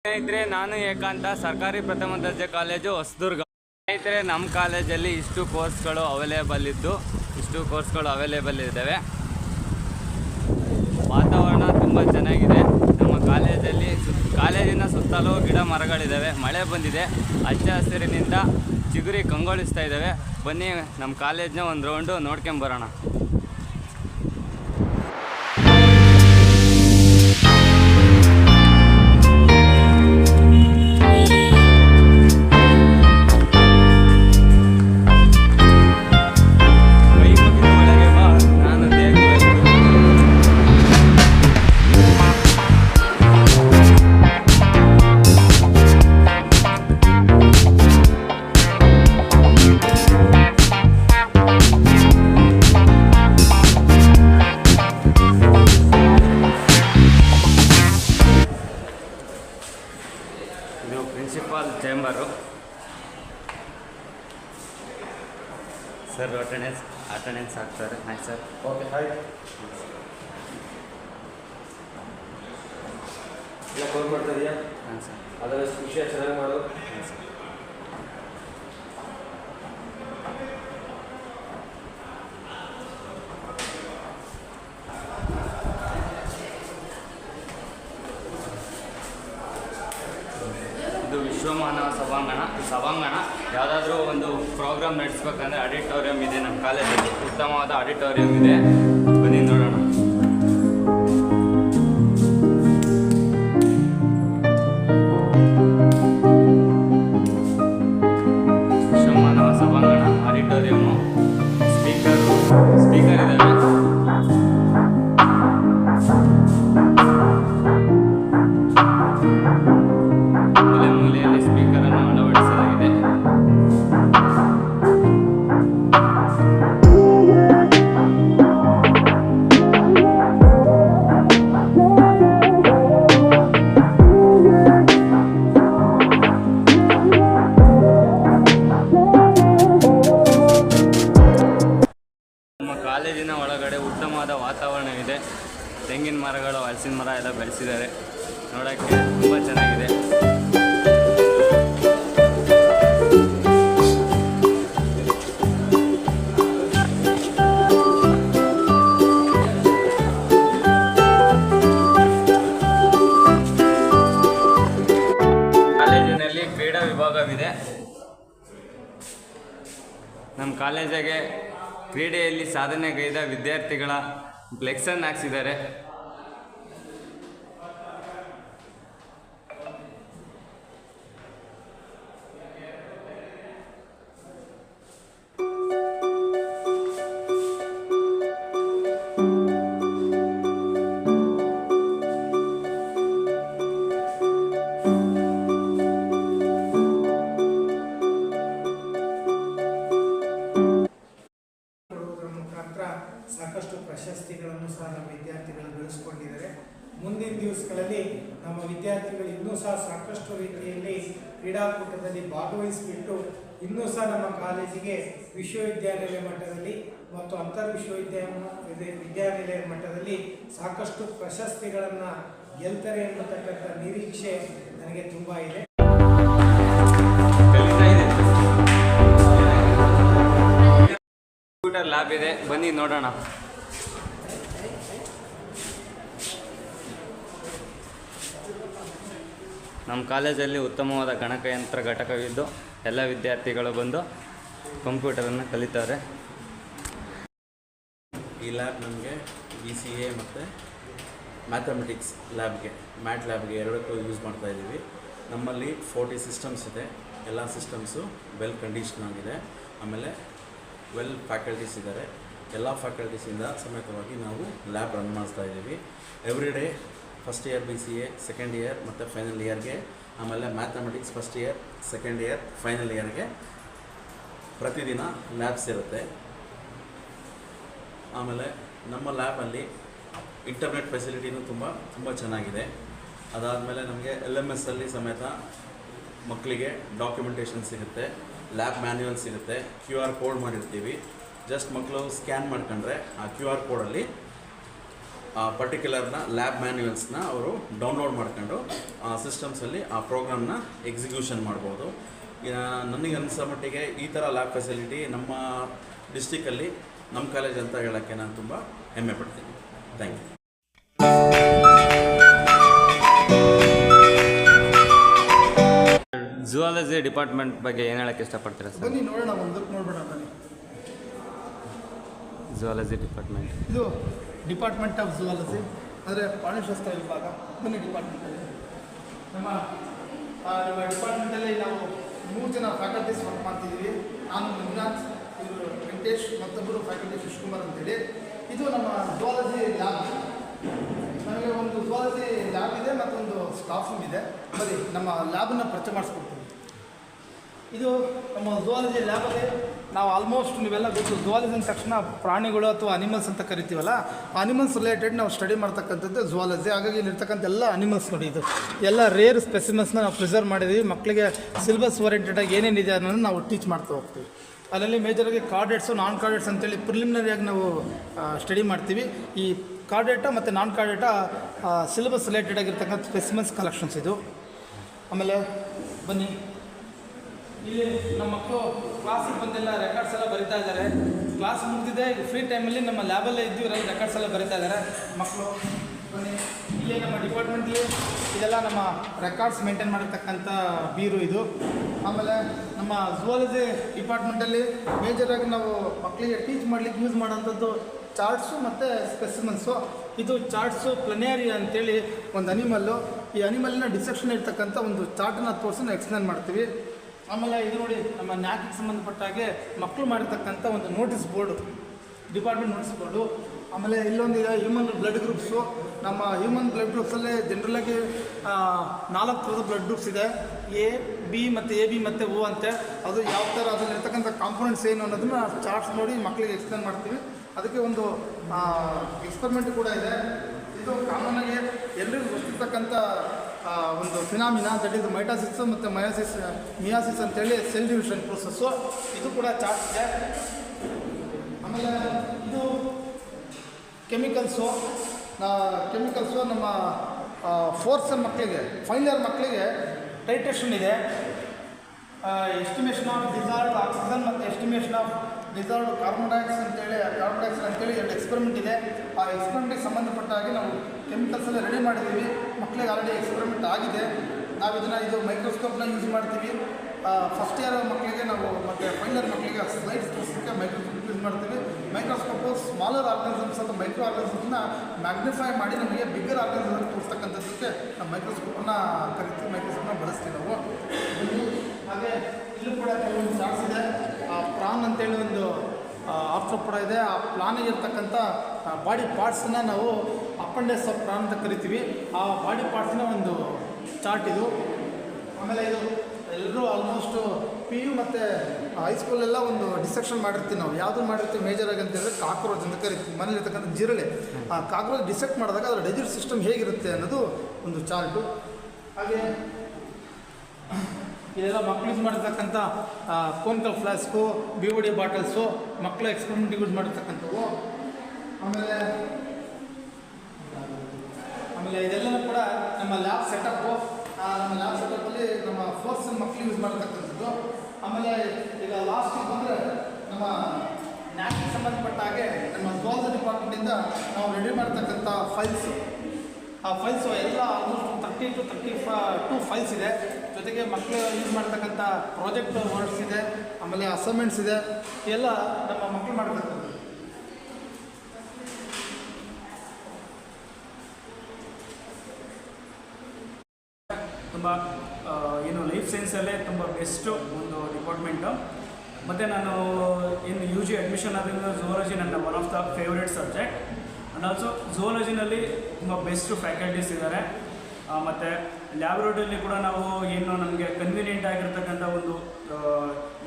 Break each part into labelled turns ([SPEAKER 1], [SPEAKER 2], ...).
[SPEAKER 1] ಸ್ನೇಹಿತರೆ, ನಾನು ಏಕಾಂತ, ಸರ್ಕಾರಿ ಪ್ರಥಮ ದರ್ಜೆ ಕಾಲೇಜು ಹೊಸದುರ್ಗ. ಸ್ನೇಹಿತರೆ ನಮ್ಮ ಕಾಲೇಜಲ್ಲಿ ಇಷ್ಟು ಕೋರ್ಸ್ಗಳು ಅವೈಲೇಬಲ್ ಇದ್ದು, ಇಷ್ಟು ಕೋರ್ಸ್ಗಳು ಅವೈಲೇಬಲ್ ಇದ್ದಾವೆ. ವಾತಾವರಣ ತುಂಬ ಚೆನ್ನಾಗಿದೆ. ನಮ್ಮ ಕಾಲೇಜಲ್ಲಿ ಕಾಲೇಜಿನ ಸುತ್ತಲೂ ಗಿಡ ಮರಗಳಿದ್ದಾವೆ, ಮಳೆ ಬಂದಿದೆ. ಹಚ್ಚ ಹಸಿರಿನಿಂದ ಚಿಗುರಿ ಕಂಗೊಳಿಸ್ತಾ ಇದ್ದಾವೆ. ಬನ್ನಿ ನಮ್ಮ ಕಾಲೇಜ್ನ ಒಂದು ರೌಂಡು ನೋಡ್ಕೊಂಬರೋಣ ಹಾಕ್ತಾರೆ ಆಯ್ತು ಸರ್
[SPEAKER 2] ಓಕೆ ಹಾಯ್ ಎಲ್ಲ ಕಾಲ್ ಮಾಡ್ತಾ ಇದೆಯಾ?
[SPEAKER 1] ಹಾಂ ಸರ್
[SPEAKER 2] ಅದರ ವಿಷಯ ಚೆನ್ನಾಗಿ ಮಾಡು.
[SPEAKER 1] ಹಾಂ ಸರ್ ಇದು ವಿಶ್ವಮಾನವ ಸಭಾಂಗಣ ಈ ಸಭಾಂಗಣ ಯಾವುದಾದ್ರೂ ಒಂದು ಪ್ರೋಗ್ರಾಮ್ ನಡೆಸ್ಬೇಕಂದ್ರೆ ಆಡಿಟೋರಿಯಂ ಇದೆ ನಮ್ಮ ಕಾಲೇಜಲ್ಲಿ ಉತ್ತಮವಾದ ಆಡಿಟೋರಿಯಂ ಇದೆ ಬನ್ನಿ ನೋಡೋಣ ನೋಡೋಕ್ಕೆ ತುಂಬ ಚೆನ್ನಾಗಿದೆ. ಕಾಲೇಜಿನಲ್ಲಿ ಕ್ರೀಡಾ ವಿಭಾಗವಿದೆ. ನಮ್ಮ ಕಾಲೇಜಿಗೆ ಕ್ರೀಡೆಯಲ್ಲಿ ಸಾಧನೆಗೈದ ವಿದ್ಯಾರ್ಥಿಗಳ ಫ್ಲೆಕ್ಸನ್ನು ಹಾಕ್ಸಿದ್ದಾರೆ.
[SPEAKER 3] ಪ್ರಶಸ್ತಿಗಳನ್ನು ಸಹ ನಮ್ಮ ವಿದ್ಯಾರ್ಥಿಗಳು ಗಳಿಸ್ಕೊಂಡಿದ್ದಾರೆ ಮುಂದಿನ ದಿವಸಗಳಲ್ಲಿ ನಮ್ಮ ವಿದ್ಯಾರ್ಥಿಗಳು ಇನ್ನೂ ಸಹ ಸಾಕಷ್ಟು ರೀತಿಯಲ್ಲಿ ಕ್ರೀಡಾಕೂಟದಲ್ಲಿ ಭಾಗವಹಿಸಿಬಿಟ್ಟು ಇನ್ನೂ ಸಹ ನಮ್ಮ ಕಾಲೇಜಿಗೆ ವಿಶ್ವವಿದ್ಯಾನಿಲಯ ಮಟ್ಟದಲ್ಲಿ ಮತ್ತು ಅಂತರ್ ವಿಶ್ವವಿದ್ಯಾಲಯ ವಿದ್ಯಾನಿಲಯ ಮಟ್ಟದಲ್ಲಿ ಸಾಕಷ್ಟು ಪ್ರಶಸ್ತಿಗಳನ್ನು ಗೆಲ್ತಾರೆ ಎನ್ನತಕ್ಕಂಥ ನಿರೀಕ್ಷೆ ನನಗೆ ತುಂಬ ಇದೆ.
[SPEAKER 1] ಕಂಪ್ಯೂಟರ್ ಲ್ಯಾಬ್ ಇದೆ. ಬನ್ನಿ ನೋಡೋಣ. ನಮ್ಮ ಕಾಲೇಜಲ್ಲಿ ಉತ್ತಮವಾದ ಗಣಕಯಂತ್ರ ಘಟಕವಿದ್ದು ಎಲ್ಲ ವಿದ್ಯಾರ್ಥಿಗಳು ಬಂದು ಕಂಪ್ಯೂಟರನ್ನು ಕಲಿತಾರೆ.
[SPEAKER 4] ಈ ಲ್ಯಾಬ್ ನಮಗೆ ಬಿ ಸಿ ಎ ಮತ್ತು ಮ್ಯಾಥಮೆಟಿಕ್ಸ್ ಲ್ಯಾಬ್ಗೆ, ಮ್ಯಾಟ್ ಲ್ಯಾಬ್ಗೆ ಎರಡಕ್ಕೂ ಯೂಸ್ ಮಾಡ್ತಾ ಇದ್ದೀವಿ. ನಮ್ಮಲ್ಲಿ ಫೋರ್ಟಿ ಸಿಸ್ಟಮ್ಸ್ ಇದೆ. ಎಲ್ಲ ಸಿಸ್ಟಮ್ಸು ವೆಲ್ ಕಂಡೀಷನ್ ಆಗಿದೆ. ಆಮೇಲೆ ವೆಲ್ ಫ್ಯಾಕಲ್ಟೀಸ್ ಇದ್ದಾರೆ ಎಲ್ಲ ಫ್ಯಾಕಲ್ಟೀಸಿಂದ ಸಮೇತವಾಗಿ ನಾವು ಲ್ಯಾಬ್ ರನ್ ಮಾಡಿಸ್ತಾ ಇದ್ದೀವಿ. Every day first year B C A second year ಮತ್ತು ಫೈನಲ್ ಇಯರ್ಗೆ ಆಮೇಲೆ mathematics first year second year final ಇಯರ್ಗೆ ಪ್ರತಿದಿನ ಲ್ಯಾಬ್ಸ್ ಇರುತ್ತೆ. ಆಮೇಲೆ ನಮ್ಮ ಲ್ಯಾಬಲ್ಲಿ ಇಂಟರ್ನೆಟ್ ಫೆಸಿಲಿಟಿನೂ ತುಂಬ ತುಂಬ ಚೆನ್ನಾಗಿದೆ. ಅದಾದಮೇಲೆ ನಮಗೆ ಎಲ್ ಎಂ ಎಸ್ ಅಲ್ಲಿ ಸಮೇತ ಮಕ್ಕಳಿಗೆ ಡಾಕ್ಯುಮೆಂಟೇಷನ್ ಸಿಗುತ್ತೆ ಲ್ಯಾಬ್ ಮ್ಯಾನ್ಯುವಲ್ ಸಿಗುತ್ತೆ ಕ್ಯೂ ಆರ್ ಕೋಡ್ ಮಾಡಿರ್ತೀವಿ. ಜಸ್ಟ್ ಮಕ್ಕಳು ಸ್ಕ್ಯಾನ್ ಮಾಡ್ಕೊಂಡ್ರೆ ಆ ಕ್ಯೂ ಆರ್ ಕೋಡಲ್ಲಿ ಪರ್ಟಿಕ್ಯುಲರ್ನ ಲ್ಯಾಬ್ ಮ್ಯಾನ್ಯುವಲ್ಸ್ನ ಅವರು ಡೌನ್ಲೋಡ್ ಮಾಡ್ಕೊಂಡು ಆ ಸಿಸ್ಟಮ್ಸಲ್ಲಿ ಆ ಪ್ರೋಗ್ರಾಮ್ನ ಎಕ್ಸಿಕ್ಯೂಷನ್ ಮಾಡ್ಬೋದು. ನನಗೆ ಅನಿಸೋ ಮಟ್ಟಿಗೆ ಈ ಥರ ಲ್ಯಾಬ್ ಫೆಸಿಲಿಟಿ ನಮ್ಮ ಡಿಸ್ಟಿಕಲ್ಲಿ ನಮ್ಮ ಕಾಲೇಜ್ ಅಂತ ಹೇಳೋಕ್ಕೆ ನಾನು ತುಂಬ ಹೆಮ್ಮೆ ಪಡ್ತೀನಿ. ಥ್ಯಾಂಕ್ ಯು
[SPEAKER 1] ಜುವಾಲಜಿ ಡಿಪಾರ್ಟ್ಮೆಂಟ್ ಬಗ್ಗೆ ಏನು ಹೇಳಕ್ಕೆ ಇಷ್ಟಪಡ್ತೀರಾ ಸರ್?
[SPEAKER 5] ಬನ್ನಿ ನೋಡೋಣ ಒಂದು ನೋಡ್ಬೇಡ ಬನ್ನಿ.
[SPEAKER 1] ಝುವಾಲಜಿ ಡಿಪಾರ್ಟ್ಮೆಂಟ್
[SPEAKER 5] ಇದು ಡಿಪಾರ್ಟ್ಮೆಂಟ್ ಆಫ್ ಝುವಾಲಜಿ ಅಂದರೆ ಪ್ರಾಣಿಶಾಸ್ತ್ರ ವಿಭಾಗ ಬನ್ನಿ ಡಿಪಾರ್ಟ್ಮೆಂಟಲ್ಲಿ ನಮ್ಮ ನಮ್ಮ ಡಿಪಾರ್ಟ್ಮೆಂಟಲ್ಲಿ ನಾವು ಮೂರು ಜನ ಫ್ಯಾಕಲ್ಟೀಸ್ ವರ್ಕ್ ಮಾಡ್ತಿದ್ದೀವಿ. ನಾನು, ಮಂಜುನಾಥ್, ಇವರು ವೆಂಕಟೇಶ್, ಮತ್ತೊಬ್ಬರು ಫ್ಯಾಕಲ್ಟಿ ಶಿವಕುಮಾರ್ ಅಂತೇಳಿ. ಇದು ನಮ್ಮ ಝುವಾಲಜಿ ಲ್ಯಾಬ್ ನಮಗೆ ಒಂದು ಝುವಾಲಜಿ ಲ್ಯಾಬ್ ಇದೆ ಮತ್ತೊಂದು ಸ್ಟಾಫ್ ರೂಮ್ ಇದೆ. ಬರೀ ನಮ್ಮ ಲ್ಯಾಬನ್ನು ಪರಿಚಯ ಮಾಡಿಸ್ಕೊಡ್ತೀವಿ ಇದು ನಮ್ಮ ಝುವಾಲಜಿ ಲ್ಯಾಬಲ್ಲಿ ನಾವು ಆಲ್ಮೋಸ್ಟ್ ನೀವೆಲ್ಲ ಗೊತ್ತು ಝುವಾಲಜಿ ಅಂದ ತಕ್ಷಣ ಪ್ರಾಣಿಗಳು ಅಥವಾ ಅನಿಮಲ್ಸ್ ಅಂತ ಕರಿತೀವಲ್ಲ ಅನಿಮಲ್ಸ್ ರಿಲೇಟೆಡ್ ನಾವು ಸ್ಟಡಿ ಮಾಡ್ತಕ್ಕಂಥದ್ದು ಝುವಾಲಜಿ ಹಾಗಾಗಿ ಇಲ್ಲಿರ್ತಕ್ಕಂಥ ಎಲ್ಲ ಅನಿಮಲ್ಸ್ ನೋಡಿ ಇದು. ಎಲ್ಲ ರೇರ್ ಸ್ಪೆಸಿಮನ್ಸ್ನ ನಾವು ಪ್ರಿಸರ್ವ್ ಮಾಡಿದ್ದೀವಿ ಮಕ್ಕಳಿಗೆ ಸಿಲೆಬಸ್ ಓರಿಯೆಂಟೆಡಾಗಿ ಏನೇನಿದೆ ಅನ್ನೋದನ್ನು ನಾವು ಟೀಚ್ ಮಾಡ್ತಾ ಹೋಗ್ತೀವಿ. ಅದರಲ್ಲಿ ಮೇಜರಾಗಿ ಕಾರ್ಡೆಟ್ಸು ನಾನ್ ಕಾರ್ಡೆಟ್ಸ್ ಅಂತೇಳಿ ಪ್ರಿಲಿಮಿನರಿಯಾಗಿ ನಾವು ಸ್ಟಡಿ ಮಾಡ್ತೀವಿ. ಈ ಕಾರ್ಡೇಟ ಮತ್ತು ನಾನ್ ಕಾರ್ಡೇಟ ಸಿಲೆಬಸ್ ರಿಲೇಟೆಡ್ ಆಗಿರ್ತಕ್ಕಂಥ ಸ್ಪೆಸಿಮನ್ಸ್ ಕಲೆಕ್ಷನ್ಸ್ ಇದು. ಆಮೇಲೆ ಬನ್ನಿ. ಇಲ್ಲಿ ನಮ್ಮ ಮಕ್ಕಳು ಕ್ಲಾಸಿಗೆ ಬಂದೆಲ್ಲ ರೆಕಾರ್ಡ್ಸ್ ಎಲ್ಲ ಬರಿತಾ ಇದ್ದಾರೆ. ಕ್ಲಾಸ್ ಮುಗಿದಿದೆ, ಈಗ ಫ್ರೀ ಟೈಮಲ್ಲಿ ನಮ್ಮ ಲ್ಯಾಬಲ್ಲೇ ಇದ್ದು ಇವರೆಲ್ಲ ರೆಕಾರ್ಡ್ಸ್ ಎಲ್ಲ ಬರಿತಾ ಇದ್ದಾರೆ. ಮಕ್ಕಳು, ಬನ್ನಿ. ಇಲ್ಲಿ ನಮ್ಮ ಡಿಪಾರ್ಟ್ಮೆಂಟ್ಲಿ ಇದೆಲ್ಲ ನಮ್ಮ ರೆಕಾರ್ಡ್ಸ್ ಮೇಂಟೈನ್ ಮಾಡಿರ್ತಕ್ಕಂಥ ಬೀರು ಇದು. ಆಮೇಲೆ ನಮ್ಮ ಝುವಾಲಜಿ ಡಿಪಾರ್ಟ್ಮೆಂಟಲ್ಲಿ ಮೇಜರಾಗಿ ನಾವು ಮಕ್ಕಳಿಗೆ ಟೀಚ್ ಮಾಡ್ಲಿಕ್ಕೆ ಯೂಸ್ ಮಾಡೋಂಥದ್ದು ಚಾರ್ಟ್ಸು ಮತ್ತು ಸ್ಪೆಸಿಮನ್ಸು ಇದು ಚಾರ್ಟ್ಸು ಪ್ಲನೇರಿ ಅಂತೇಳಿ ಒಂದು ಅನಿಮಲ್ಲು ಈ ಅನಿಮಲ್ನ ಡಿಸೆಪ್ಷನ್ ಇರ್ತಕ್ಕಂಥ ಒಂದು ಚಾರ್ಟನ್ನ ತೋರಿಸಿ ನಾವು ಎಕ್ಸ್ಪ್ಲೇನ್ ಮಾಡ್ತೀವಿ. ಆಮೇಲೆ ಇದು ನೋಡಿ, ನಮ್ಮ ನ್ಯಾಕಿಗೆ ಸಂಬಂಧಪಟ್ಟ ಹಾಗೆ ಮಕ್ಕಳು ಮಾಡಿರ್ತಕ್ಕಂಥ ಒಂದು notice board department notice board ಆಮೇಲೆ ಇಲ್ಲೊಂದಿದೆ ಹ್ಯೂಮನ್ ಬ್ಲಡ್ ಗ್ರೂಪ್ಸು ನಮ್ಮ ಹ್ಯೂಮನ್ ಬ್ಲಡ್ ಗ್ರೂಪ್ಸಲ್ಲೇ ಜನರಲಾಗಿ ನಾಲ್ಕು ಥರದ ಬ್ಲಡ್ ಗ್ರೂಪ್ಸ್ ಇದೆ. ಎ, ಬಿ ಮತ್ತು ಎ, ಬಿ ಮತ್ತು ಓ ಅಂತೆ. ಅದು ಯಾವ ಥರ ಅದರಲ್ಲಿರ್ತಕ್ಕಂಥ ಕಾಂಪೋನೆಂಟ್ಸ್ ಏನು ಅನ್ನೋದನ್ನ ಚಾರ್ಟ್ಸ್ ನೋಡಿ ಮಕ್ಕಳಿಗೆ ಎಕ್ಸ್ಪ್ಲೇನ್ ಮಾಡ್ತೀವಿ. ಅದಕ್ಕೆ ಒಂದು ಎಕ್ಸ್ಪರಿಮೆಂಟ್ ಕೂಡ ಇದೆ. ಇದು ಕಾಮನ್ ಆಗಿ ಎಲ್ಲರಿಗೂ ಗೊತ್ತಿರ್ತಕ್ಕಂಥ ಒಂದು ಫಿನಾಮಿನಾ ದಟ್ ಇಸ್ ಮೈಟಾಸಿಸ್ ಮತ್ತು ಮಯಾಸಿಸ್ ಮಿಯಾಸಿಸ್ ಅಂತೇಳಿ ಸೆಲ್ ಡಿವಿಷನ್ ಪ್ರೋಸೆಸ್ಸು ಇದು ಕೂಡ ಚಾರ್ಟ್ ಇದೆ. ಆಮೇಲೆ ಇದು ಕೆಮಿಕಲ್ಸು ಕೆಮಿಕಲ್ಸು ನಮ್ಮ ಫೋರ್ಸ್ ಮಕ್ಕಳಿಗೆ ಫೈನರ್ ಮಕ್ಕಳಿಗೆ ಟೈಟ್ರೇಷನ್ ಇದೆ. ಎಸ್ಟಿಮೇಷನ್ ಆಫ್ ಡಿಸಾರ್ಡ್ ಆಕ್ಸಿಜನ್ ಮತ್ತು estimation of dissolved carbon dioxide ಅಂತೇಳಿ ಕಾರ್ಬನ್ ಡೈಆಕ್ಸೈಡ್ ಅಂತೇಳಿ ಎರಡು ಎಕ್ಸ್ಪೆರಿಮೆಂಟ್ ಇದೆ. ಆ ಎಕ್ಸ್ಪೆರಿಮೆಂಟ್ಗೆ ಸಂಬಂಧಪಟ್ಟ ಹಾಗೆ ನಾವು ಕೆಮಿಕಲ್ಸ್ ಎಲ್ಲ ರೆಡಿ ಮಾಡಿದ್ದೀವಿ. ಮಕ್ಕಳಿಗೆ ಆಲ್ರೆಡಿ ಎಕ್ಸ್ಪೆರಿಮೆಂಟ್ ಆಗಿದೆ. ನಾವು ಇದನ್ನು ಇದು ಮೈಕ್ರೋಸ್ಕೋಪ್ನ ಯೂಸ್ ಮಾಡ್ತೀವಿ. ಫಸ್ಟ್ ಇಯರ್ ಮಕ್ಕಳಿಗೆ ನಾವು ಮತ್ತು ಫೈನಲ್ ಮಕ್ಕಳಿಗೆ ಸ್ಲೈಡ್ಸ್ ತೋರಿಸೋಕ್ಕೆ ಮೈಕ್ರೋಸ್ಕೋಪ್ ಯೂಸ್ ಮಾಡ್ತೀವಿ. ಮೈಕ್ರೋಸ್ಕೋಪು ಸ್ಮಾಲರ್ ಆರ್ಗನಿಸಮ್ಸ್ ಅಥವಾ ಮೈಕ್ರೋ ಆರ್ಗನಿಸಮ್ಸ್ನ ಮ್ಯಾಗ್ನಿಫೈ ಮಾಡಿ ನಮಗೆ ಬಿಗ್ಗರ್ ಆರ್ಗನಿಸಮ್ ತೋರಿಸ್ತಕ್ಕಂಥದ್ದಕ್ಕೆ ನಾವು ಮೈಕ್ರೋಸ್ಕೋಪನ್ನು ಕರಿತೀವಿ ಮೈಕ್ರೋಸ್ಕೋಪ್ನ ಬಳಸ್ತೀವಿ ನಾವು. ಹಾಗೆ ಇಲ್ಲೂ ಕೂಡ ಕೆಲವೊಂದು ಪ್ರಾನ್ ಅಂತೇಳಿ ಒಂದು ಆರ್ಥ್ರೋಪಡ ಇದೆ. ಆ ಪ್ಲಾನಿಗಿರ್ತಕ್ಕಂಥ ಬಾಡಿ ಪಾರ್ಟ್ಸನ್ನ ನಾವು ಅಪೆಂಡೆಸ್ ಆಫ್ ಪ್ರಾನ್ ಅಂತ ಕರಿತೀವಿ. ಆ ಬಾಡಿ ಪಾರ್ಟ್ಸ್ನ ಒಂದು ಚಾರ್ಟ್ ಇದು. ಆಮೇಲೆ ಇದು ಎಲ್ಲರೂ ಆಲ್ಮೋಸ್ಟು ಪಿ ಯು ಮತ್ತು ಹೈಸ್ಕೂಲೆಲ್ಲ ಒಂದು ಡಿಸೆಕ್ಷನ್ ಮಾಡಿರ್ತೀವಿ ನಾವು. ಯಾವುದು ಮಾಡಿರ್ತೀವಿ ಮೇಜರ್ ಆಗಿ ಅಂತ ಕಾಕ್ರೋಚ್ ಅಂತ ಕರಿತೀವಿ. ಮನೇಲಿರ್ತಕ್ಕಂಥ ಜಿರಳೆ. ಆ ಕಾಕ್ರೋಚ್ ಡಿಸೆಕ್ಟ್ ಮಾಡಿದಾಗ ಅದರ ಡೈಜೆಸ್ಟ್ ಸಿಸ್ಟಮ್ ಹೇಗಿರುತ್ತೆ ಅನ್ನೋದು ಒಂದು ಚಾರ್ಟು ಹಾಗೆ ಇದೆಲ್ಲ ಮಕ್ಕಳು ಯೂಸ್ ಮಾಡಿರ್ತಕ್ಕಂಥ conical flask B D bottles ಮಕ್ಕಳು ಎಕ್ಸ್ಪೆರಿಮೆಂಟ್ ಯೂಸ್ ಮಾಡಿರ್ತಕ್ಕಂಥವು. ಆಮೇಲೆ ಆಮೇಲೆ ಇದೆಲ್ಲನೂ ಕೂಡ ನಮ್ಮ ಲ್ಯಾಬ್ ಸೆಟಪ್ಪು ನಮ್ಮ ಲ್ಯಾಬ್ ಸೆಟಪ್ಪಲ್ಲಿ ನಮ್ಮ ಫೋರ್ಸ್ ಮಕ್ಕಳು ಯೂಸ್ ಮಾಡ್ತಕ್ಕಂಥದ್ದು ಆಮೇಲೆ ಈಗ ಲಾಸ್ಟಿಗೆ ಬಂದರೆ ನಮ್ಮ ನ್ಯಾಕ್ಗೆ ಸಂಬಂಧಪಟ್ಟ ಹಾಗೆ ನಮ್ಮ ಝುವಾಲಜಿ ಡಿಪಾರ್ಟ್ಮೆಂಟಿಂದ ನಾವು ರೆಡಿ ಮಾಡ್ತಕ್ಕಂಥ ಫೈಲ್ಸು ಆ ಫೈಲ್ಸು ಎಲ್ಲ almost thirty two thirty four two files ಇದೆ. ಜೊತೆಗೆ ಮಕ್ಕಳು ಯೂಸ್ ಮಾಡ್ತಕ್ಕಂಥ ಪ್ರಾಜೆಕ್ಟ್ ವರ್ಕ್ಸ್ ಇದೆ, ಆಮೇಲೆ ಅಸೈನ್ಮೆಂಟ್ಸ್ ಇದೆ, ಎಲ್ಲ ನಮ್ಮ ಮಕ್ಕಳು ಮಾಡ್ತಕ್ಕಂಥದ್ದು.
[SPEAKER 6] ತುಂಬ ಏನು ಲೈಫ್ ಸೈನ್ಸಲ್ಲೇ ತುಂಬ ಬೆಸ್ಟು ಒಂದು ಡಿಪಾರ್ಟ್ಮೆಂಟು ಮತ್ತು ನಾನು ಇನ್ನು ಯು ಜಿ ಅಡ್ಮಿಷನ್ ಆದ್ರಿಂದ ಝೋಲಜಿ ನನ್ನ one of the favourite subject and also ಝೋಲಜಿನಲ್ಲಿ ತುಂಬ ಬೆಸ್ಟ್ ಫ್ಯಾಕಲ್ಟೀಸ್ ಇದ್ದಾರೆ. ಮತ್ತು ಲ್ಯಾಬ್ರೋಟರಿಲಿ ಕೂಡ ನಾವು ಏನು ನಮಗೆ ಕನ್ವೀನಿಯೆಂಟ್ ಆಗಿರ್ತಕ್ಕಂಥ ಒಂದು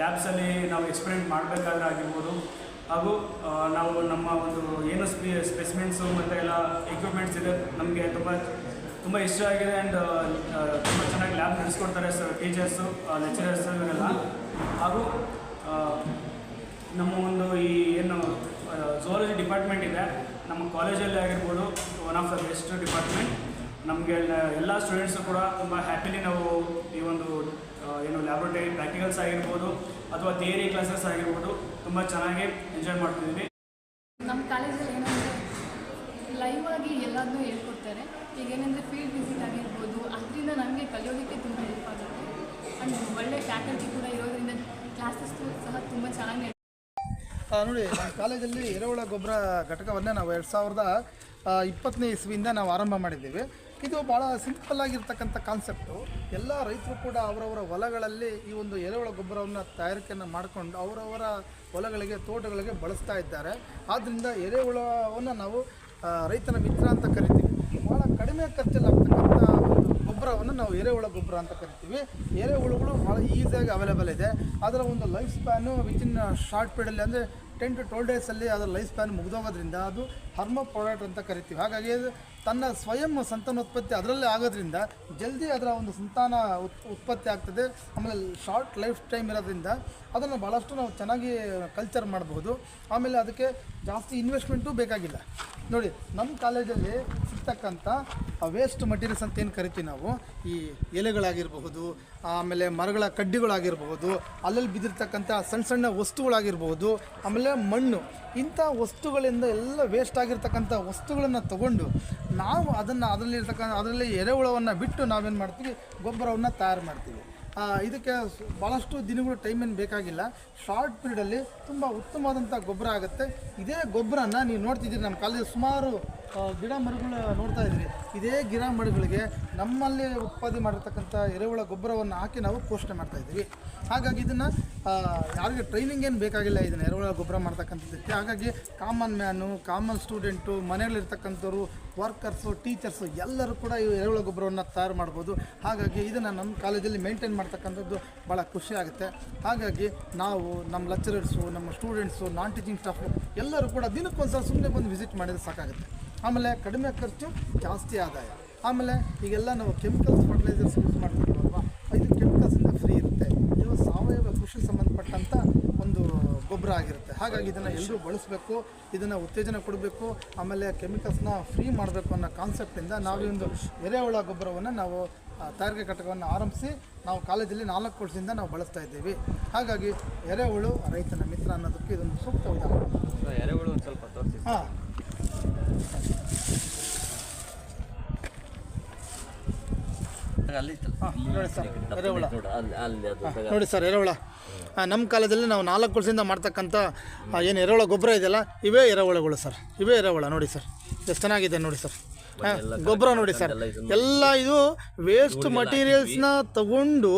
[SPEAKER 6] ಲ್ಯಾಬ್ಸಲ್ಲಿ ನಾವು ಎಕ್ಸ್ಪೆರಿಮೆಂಟ್ ಮಾಡಬೇಕಾದ್ರೆ ಆಗಿರ್ಬೋದು. ಹಾಗೂ ನಾವು ನಮ್ಮ ಒಂದು ಏನು ಸ್ಪಿ ಸ್ಪೆಸಿಮೆಂಟ್ಸು ಮತ್ತು ಎಲ್ಲ ಎಕ್ವಿಪ್ಮೆಂಟ್ಸ್ ಇದೆ, ನಮಗೆ ತುಂಬ ತುಂಬ ಇಷ್ಟ ಆಗಿದೆ ಆ್ಯಂಡ್ ತುಂಬ ಚೆನ್ನಾಗಿ ಲ್ಯಾಬ್ ನಡೆಸ್ಕೊಡ್ತಾರೆ ಸರ್ ಟೀಚರ್ಸು ಲೆಕ್ಚರರ್ಸು ಇವರೆಲ್ಲ. ಹಾಗೂ ನಮ್ಮ ಒಂದು ಈ ಏನು ಝೋಲಜಿ ಡಿಪಾರ್ಟ್ಮೆಂಟ್ ಇದೆ. ನಮ್ಮ ಕಾಲೇಜಲ್ಲಿ ಆಗಿರ್ಬೋದು one of the best department ನಮಗೆ ಎಲ್ಲ ಸ್ಟೂಡೆಂಟ್ಸು ಕೂಡ ತುಂಬ ಹ್ಯಾಪಿಲಿ ನಾವು ಈ ಒಂದು ಏನು ಲ್ಯಾಬ್ರೇಟರಿ ಪ್ರಾಕ್ಟಿಕಲ್ಸ್ ಆಗಿರ್ಬೋದು ಅಥವಾ ಥಿಯರಿ ಕ್ಲಾಸಸ್ ಆಗಿರ್ಬೋದು ತುಂಬ ಚೆನ್ನಾಗಿ ಎಂಜಾಯ್ ಮಾಡ್ತಿದ್ದೀವಿ
[SPEAKER 7] ನಮ್ಮ ಕಾಲೇಜಲ್ಲಿ ಏನಂದರೆ ಲೈವ್ ಆಗಿ ಎಲ್ಲದನ್ನೂ ಹೇಳ್ಕೊಡ್ತಾರೆ. ಈಗ ಏನಂದರೆ ಫೀಲ್ಡ್ ವಿಸಿಟ್ ಆಗಿರ್ಬೋದು ಅದರಿಂದ ನಮಗೆ ಕಲಿಯೋದಕ್ಕೆ ತುಂಬ ಹೆಲ್ಪ್ ಆಗುತ್ತೆ. ಆ್ಯಂಡ್ ಒಳ್ಳೆ ಫ್ಯಾಕಲ್ಟಿ ಕೂಡ ಇರೋದ್ರಿಂದ ಕ್ಲಾಸಸ್ ಸಹ ತುಂಬ ಚೆನ್ನಾಗಿ
[SPEAKER 5] ನೋಡಿ ನಮ್ಮ ಕಾಲೇಜಲ್ಲಿ ಎರೆಹುಳ ಗೊಬ್ಬರ ಘಟಕವನ್ನೇ ನಾವು ಎರಡು ಸಾವಿರದ ಇಪ್ಪತ್ತನೇ ಇಸ್ವಿಯಿಂದ ನಾವು ಆರಂಭ ಮಾಡಿದ್ದೀವಿ. ಇದು ಭಾಳ ಸಿಂಪಲ್ ಆಗಿರ್ತಕ್ಕಂಥ ಕಾನ್ಸೆಪ್ಟು ಎಲ್ಲ ರೈತರು ಕೂಡ ಅವರವರ ಹೊಲಗಳಲ್ಲಿ ಈ ಒಂದು ಎರೆಹುಳ ಗೊಬ್ಬರವನ್ನು ತಯಾರಿಕೆಯನ್ನು ಮಾಡಿಕೊಂಡು ಅವರವರ ಹೊಲಗಳಿಗೆ, ತೋಟಗಳಿಗೆ ಬಳಸ್ತಾ ಇದ್ದಾರೆ. ಆದ್ದರಿಂದ ಎರೆಹುಳವನ್ನು ನಾವು ರೈತನ ಮಿತ್ರ ಅಂತ ಕರಿತೀವಿ. ಭಾಳ ಕಡಿಮೆ ಖರ್ಚಲ್ಲಿ ಆಗ್ತಕ್ಕಂಥ ಗೊಬ್ಬರವನ್ನು ನಾವು ಎರೆಹುಳ ಗೊಬ್ಬರ ಅಂತ ಕರಿತೀವಿ. ಎರೆಹುಳುಗಳು ಭಾಳ ಈಸಿಯಾಗಿ ಅವೈಲೇಬಲ್ ಇದೆ. ಅದರ ಒಂದು ಲೈಫ್ ಸ್ಪ್ಯಾನು ವಿತಿನ್ ಶಾರ್ಟ್ ಪೀರಿಯಡಲ್ಲಿ ಅಂದರೆ ಟೆನ್ ಟು ಟ್ವೆಲ್ ಡೇಸಲ್ಲಿ ಅದರ ಲೈಫ್ ಸ್ಪ್ಯಾನ್ ಮುಗಿದೋಗೋದ್ರಿಂದ ಅದು ಹರ್ಮ ಪ್ರಾಡಕ್ಟ್ ಅಂತ ಕರಿತೀವಿ. ಹಾಗಾಗಿ ತನ್ನ ಸ್ವಯಂ ಸಂತಾನೋತ್ಪತ್ತಿ ಅದರಲ್ಲೇ ಆಗೋದ್ರಿಂದ ಜಲ್ದಿ ಅದರ ಒಂದು ಸಂತಾನ ಉತ್ ಉತ್ಪತ್ತಿ ಆಗ್ತದೆ. ಆಮೇಲೆ ಶಾರ್ಟ್ ಲೈಫ್ ಟೈಮ್ ಇರೋದ್ರಿಂದ ಅದನ್ನು ಭಾಳಷ್ಟು ನಾವು ಚೆನ್ನಾಗಿ ಕಲ್ಚರ್ ಮಾಡಬಹುದು ಆಮೇಲೆ ಅದಕ್ಕೆ ಜಾಸ್ತಿ ಇನ್ವೆಸ್ಟ್ಮೆಂಟು ಬೇಕಾಗಿಲ್ಲ. ನೋಡಿ ನಮ್ಮ ಕಾಲೇಜಲ್ಲಿ ಸಿಗ್ತಕ್ಕಂಥ ವೇಸ್ಟ್ ಮಟೀರಿಯಲ್ಸ್ ಅಂತ ಏನು ಕರಿತೀವಿ ನಾವು? ಈ ಎಲೆಗಳಾಗಿರಬಹುದು, ಆಮೇಲೆ ಮರಗಳ ಕಡ್ಡಿಗಳಾಗಿರಬಹುದು, ಅಲ್ಲಲ್ಲಿ ಬಿದ್ದಿರ್ತಕ್ಕಂಥ ಸಣ್ಣ ಸಣ್ಣ ವಸ್ತುಗಳಾಗಿರ್ಬೋದು ಆಮೇಲೆ ಮಣ್ಣು. ಇಂಥ ವಸ್ತುಗಳಿಂದ ಎಲ್ಲ ವೇಸ್ಟ್ ಆಗಿರ್ತಕ್ಕಂಥ ವಸ್ತುಗಳನ್ನು ತಗೊಂಡು ನಾವು ಅದನ್ನು ಅದರಲ್ಲಿರ್ತಕ್ಕಂಥ ಅದರಲ್ಲಿ ಎರೆಹುಳವನ್ನು ಬಿಟ್ಟು ನಾವೇನು ಮಾಡ್ತೀವಿ, ಗೊಬ್ಬರವನ್ನು ತಯಾರು ಮಾಡ್ತೀವಿ. ಇದಕ್ಕೆ ಭಾಳಷ್ಟು ದಿನಗಳು ಟೈಮ್ ಏನು ಬೇಕಾಗಿಲ್ಲ. ಶಾರ್ಟ್ ಪೀರಿಯಡಲ್ಲಿ ತುಂಬ ಉತ್ತಮವಾದಂಥ ಗೊಬ್ಬರ ಆಗುತ್ತೆ. ಇದೇ ಗೊಬ್ಬರನ ನೀವು ನೋಡ್ತಿದ್ದೀರಿ ನಮ್ಮ ಕಾಲೇಜಲ್ಲಿ ಸುಮಾರು ಗಿಡ ಮರಗಳು ನೋಡ್ತಾ ಇದ್ದೀವಿ ಇದೇ ಗಿಡ ಮರಗಳಿಗೆ ನಮ್ಮಲ್ಲಿ ಉತ್ಪಾದನೆ ಮಾಡಿರ್ತಕ್ಕಂಥ ಎರೆಹುಳ ಗೊಬ್ಬರವನ್ನು ಹಾಕಿ ನಾವು ಪೋಷಣೆ ಮಾಡ್ತಾ ಇದ್ದೀವಿ. ಹಾಗಾಗಿ ಇದನ್ನು ಯಾರಿಗೆ ಟ್ರೈನಿಂಗ್ ಏನು ಬೇಕಾಗಿಲ್ಲ ಇದನ್ನು ಎರೆಹುಳ ಗೊಬ್ಬರ ಮಾಡ್ತಕ್ಕಂಥದ್ದಕ್ಕೆ. ಹಾಗಾಗಿ ಕಾಮನ್ ಮ್ಯಾನು ಕಾಮನ್ ಸ್ಟೂಡೆಂಟು ಮನೆಯಲ್ಲಿರ್ತಕ್ಕಂಥವ್ರು ವರ್ಕರ್ಸು ಟೀಚರ್ಸು ಎಲ್ಲರೂ ಕೂಡ ಈ ಎರೆಹುಳ ಗೊಬ್ಬರವನ್ನು ತಯಾರು ಮಾಡ್ಬೋದು. ಹಾಗಾಗಿ ಇದನ್ನು ನಮ್ಮ ಕಾಲೇಜಲ್ಲಿ ಮೇಂಟೈನ್ ಮಾಡ್ತಕ್ಕಂಥದ್ದು ಭಾಳ ಖುಷಿ ಆಗುತ್ತೆ. ಹಾಗಾಗಿ ನಾವು ನಮ್ಮ ಲೆಕ್ಚರರ್ಸು ನಮ್ಮ ಸ್ಟೂಡೆಂಟ್ಸು ನಾನ್ ಟೀಚಿಂಗ್ ಸ್ಟಾಫು ಎಲ್ಲರೂ ಕೂಡ ದಿನಕ್ಕೊಂದ್ಸಲ ಸುಮ್ಮನೆ ಬಂದು ವಿಸಿಟ್ ಮಾಡಿದರೆ ಸಾಕಾಗುತ್ತೆ. ಆಮೇಲೆ ಕಡಿಮೆ ಖರ್ಚು ಜಾಸ್ತಿ ಆದಾಯ. ಆಮೇಲೆ ಈಗೆಲ್ಲ ನಾವು ಕೆಮಿಕಲ್ಸ್ ಫರ್ಟಿಲೈಸರ್ಸ್ ಯೂಸ್ ಮಾಡ್ತೀವಲ್ವಾ ಇದು ಕೆಮಿಕಲ್ಸಿಂದ ಫ್ರೀ ಇರುತ್ತೆ. ಇದು ಸಾವಯವ ಕೃಷಿ ಸಂಬಂಧಪಟ್ಟಂಥ ಒಂದು ಗೊಬ್ಬರ ಆಗಿರುತ್ತೆ. ಹಾಗಾಗಿ ಇದನ್ನು ಎಲ್ಲರೂ ಬಳಸಬೇಕು ಇದನ್ನು ಉತ್ತೇಜನ ಕೊಡಬೇಕು ಆಮೇಲೆ ಕೆಮಿಕಲ್ಸ್ನ ಫ್ರೀ ಮಾಡಬೇಕು ಅನ್ನೋ ಕಾನ್ಸೆಪ್ಟಿಂದ ನಾವು ಒಂದು ಎರೆಹುಳ ಗೊಬ್ಬರವನ್ನು ನಾವು ತಯಾರಿಕೆ ಘಟಕವನ್ನು ಆರಂಭಿಸಿ ನಾವು ಕಾಲೇಜಲ್ಲಿ ನಾಲ್ಕು ವರ್ಷದಿಂದ ನಾವು ಬಳಸ್ತಾ ಇದ್ದೀವಿ. ಹಾಗಾಗಿ ಎರೆಹುಳು ರೈತನ ಮಿತ್ರ ಅನ್ನೋದಕ್ಕೆ ಇದೊಂದು ಸೂಕ್ತ ಉದಾಹರಣೆ.
[SPEAKER 1] ಎರೆಹುಳು ಒಂದು ಸ್ವಲ್ಪ
[SPEAKER 5] ಹಾಂ. ನೋಡಿ ಸರ್ ಎರೆಹುಳ. ನಮ್ಮ ಕಾಲದಲ್ಲಿ ನಾವು ನಾಲ್ಕು ವರ್ಷದಿಂದ ಮಾಡ್ತಕ್ಕಂಥ ಏನು ಎರೆಹುಳ ಗೊಬ್ಬರ ಇದೆಯಲ್ಲ ಇವೇ ಎರೆಹುಳಗಳು ಸರ್. ಇವೇ ಎರೆಹುಳ ನೋಡಿ ಸರ್. ಎಷ್ಟು ಚೆನ್ನಾಗಿದೆ ನೋಡಿ ಸರ್. ಗೊಬ್ಬರ ನೋಡಿ ಸರ್. ಎಲ್ಲ ಇದು ವೇಸ್ಟ್ ಮಟೀರಿಯಲ್ಸ್ನ ತಗೊಂಡು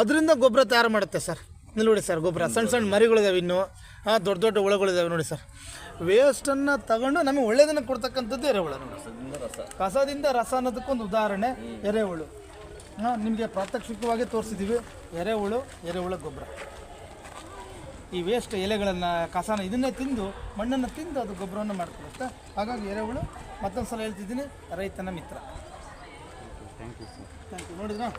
[SPEAKER 5] ಅದರಿಂದ ಗೊಬ್ಬರ ತಯಾರು ಮಾಡುತ್ತೆ ಸರ್. ಇಲ್ಲಿ ನೋಡಿ ಸರ್ ಗೊಬ್ಬರ ಸಣ್ಣ ಸಣ್ಣ ಮರಿಗಳಿದಾವೆ ಇನ್ನು. ಹಾಂ ದೊಡ್ಡ ದೊಡ್ಡ ಹುಳಗಳಿದಾವೆ ನೋಡಿ ಸರ್. ವೇಸ್ಟನ್ನು ತಗೊಂಡು ನಮಗೆ ಒಳ್ಳೆಯದನ್ನು ಕೊಡ್ತಕ್ಕಂಥದ್ದು ಎರೆಹುಳ ನೋಡಿ ಕಸದಿಂದ ರಸ. ಅನ್ನೋದಕ್ಕೊಂದು ಉದಾಹರಣೆ ಎರೆಹುಳು. ಹಾಂ ನಿಮಗೆ ಪ್ರಾತ್ಯಕ್ಷಿಕವಾಗಿ ತೋರಿಸಿದ್ದೀವಿ ಎರೆಹುಳು ಎರೆಹುಳ ಗೊಬ್ಬರ. ಈ ವೇಸ್ಟ್ ಎಲೆಗಳನ್ನು ಕಸನ ಇದನ್ನೇ ತಿಂದು ಮಣ್ಣನ್ನು ತಿಂದು ಅದು ಗೊಬ್ಬರವನ್ನು ಮಾಡ್ಕೊಡುತ್ತೆ ಹಾಗಾಗಿ ಎರೆಹುಳು ಮತ್ತೊಂದು ಸಲ ಹೇಳ್ತಿದ್ದೀನಿ ರೈತನ ಮಿತ್ರ. ಥ್ಯಾಂಕ್ ಯು ನೋಡಿದ್ರಾ?